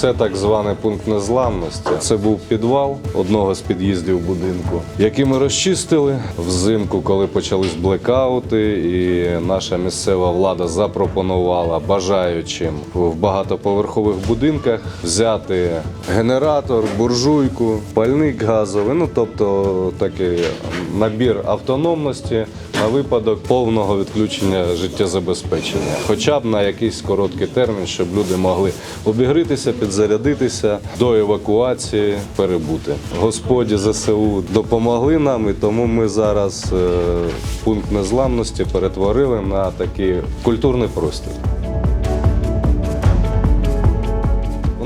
Це так званий пункт незламності. Це був підвал одного з під'їздів будинку, який ми розчистили взимку, коли почались блекаути, і наша місцева влада запропонувала бажаючим в багатоповерхових будинках взяти генератор, буржуйку, пальник газовий. Ну тобто такий набір автономності на випадок повного відключення життєзабезпечення, хоча б на якийсь короткий термін, щоб люди могли обігрітися, підзарядитися до евакуації, перебути. Господі ЗСУ допомогли нам, і тому ми зараз е, пункт незламності перетворили на такий культурний простір.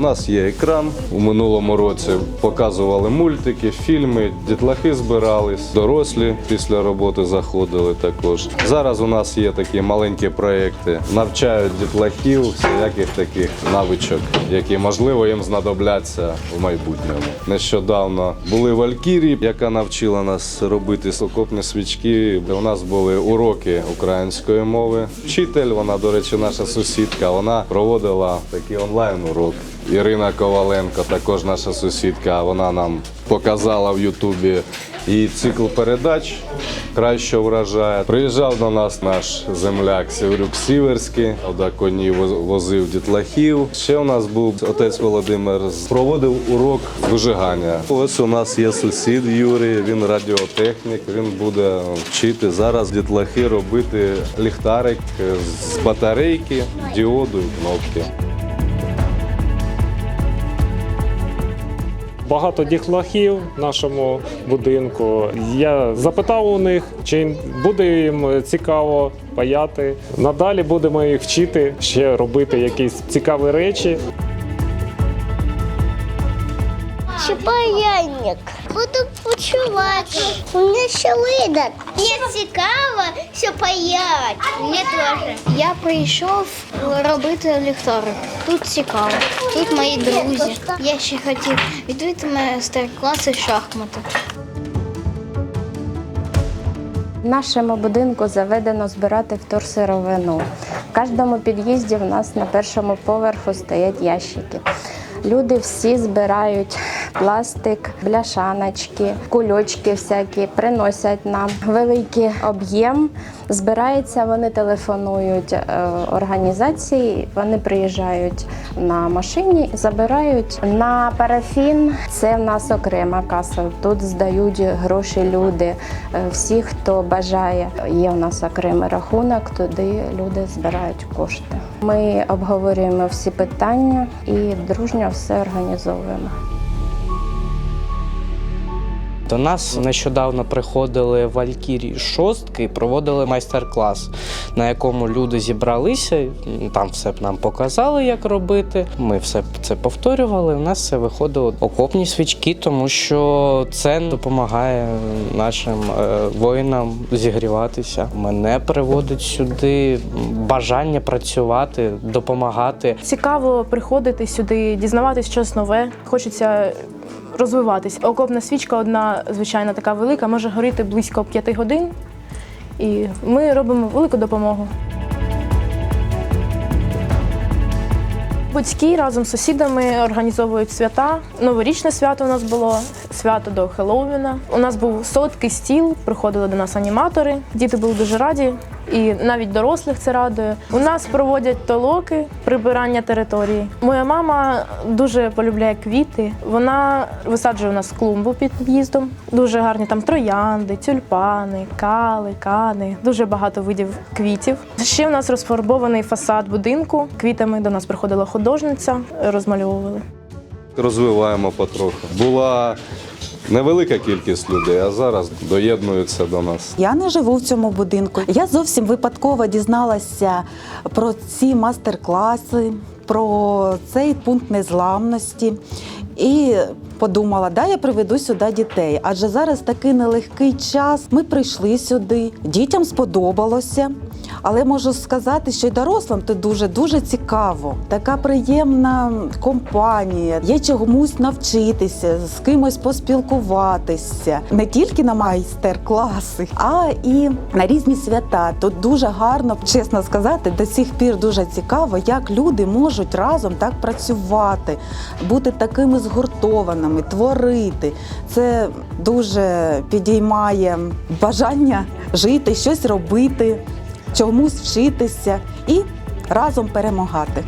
Нас є екран. У минулому році показували мультики, фільми, дітлахи збирались, дорослі після роботи заходили також. Зараз у нас є такі маленькі проекти, навчають дітлахів всіляких таких навичок, які можливо їм знадобляться в майбутньому. Нещодавно були Валькірі, яка навчила нас робити окопні свічки. У нас були уроки української мови. Вчитель, вона, до речі, наша сусідка. Вона проводила такий онлайн урок. Ірина Коваленко, також наша сусідка. Вона нам показала в Ютубі її цикл передач краще вражає. Приїжджав до нас наш земляк Севрюк Сіверський, до коні возив дітлахів. Ще у нас був отець Володимир, проводив урок вижигання. Ось у нас є сусід Юрій, він радіотехнік, він буде вчити зараз дітлахи робити ліхтарик з батарейки, діоду і кнопки. Багато дітлахів в нашому будинку. Я запитав у них, чи буде їм цікаво паяти. Надалі будемо їх вчити ще робити якісь цікаві речі. Чіпаянник. Буду почувати. Видок. Мені цікаво, що паять. Мені теж. Я прийшов робити ліхтарик. Тут цікаво. Тут мої друзі. Я ще хотів відвідати майстер-класи шахмати. В нашому будинку заведено збирати вторсировину. В кожному під'їзді в нас на першому поверху стоять ящики. Люди всі збирають пластик, бляшаночки, кульочки всякі, приносять нам великий об'єм. Збирається, вони телефонують е, організації, вони приїжджають на машині, забирають на парафін. Це в нас окрема каса. Тут здають гроші люди. Е, Всі, хто бажає, є в нас окремий рахунок, туди люди збирають кошти. Ми обговорюємо всі питання і дружньо все організовуємо. До нас нещодавно приходили Валькірі шостки і проводили майстер-клас, на якому люди зібралися, там все нам показали, як робити. Ми все це повторювали. У нас все виходило окопні свічки, тому що це допомагає нашим е, воїнам зігріватися. Мене приводить сюди бажання працювати, допомагати. Цікаво приходити сюди, дізнаватись щось нове. Хочеться розвиватись. Окопна свічка одна, звичайно, така велика, може горіти близько 5 годин. І ми робимо велику допомогу. Батьки разом з сусідами організовують свята. Новорічне свято у нас було, свято до Хеллоуіна. У нас був солодкий стіл, приходили до нас аніматори. Діти були дуже раді, і навіть дорослих це радує. У нас проводять толоки, прибирання території. Моя мама дуже полюбляє квіти. Вона висаджує у нас клумбу під під'їздом. Дуже гарні там троянди, тюльпани, кали, кани, дуже багато видів квітів. Ще у нас розфарбований фасад будинку. Квітами до нас приходила художниця, розмальовували. Розвиваємо потроху. Була невелика кількість людей, а зараз доєднуються до нас. Я не живу в цьому будинку. Я зовсім випадково дізналася про ці мастер-класи, про цей пункт незламності. І подумала, да, я приведу сюди дітей. Адже зараз такий нелегкий час. Ми прийшли сюди, дітям сподобалося. Але можу сказати, що й дорослим тут дуже дуже цікаво. Така приємна компанія. Є чомусь навчитися, з кимось поспілкуватися. Не тільки на майстер-класи, а і на різні свята. Тут дуже гарно, чесно сказати, до сих пір дуже цікаво, як люди можуть разом так працювати, бути такими згуртованими, творити. Це дуже підіймає бажання жити, щось робити, чомусь вчитися і разом перемагати.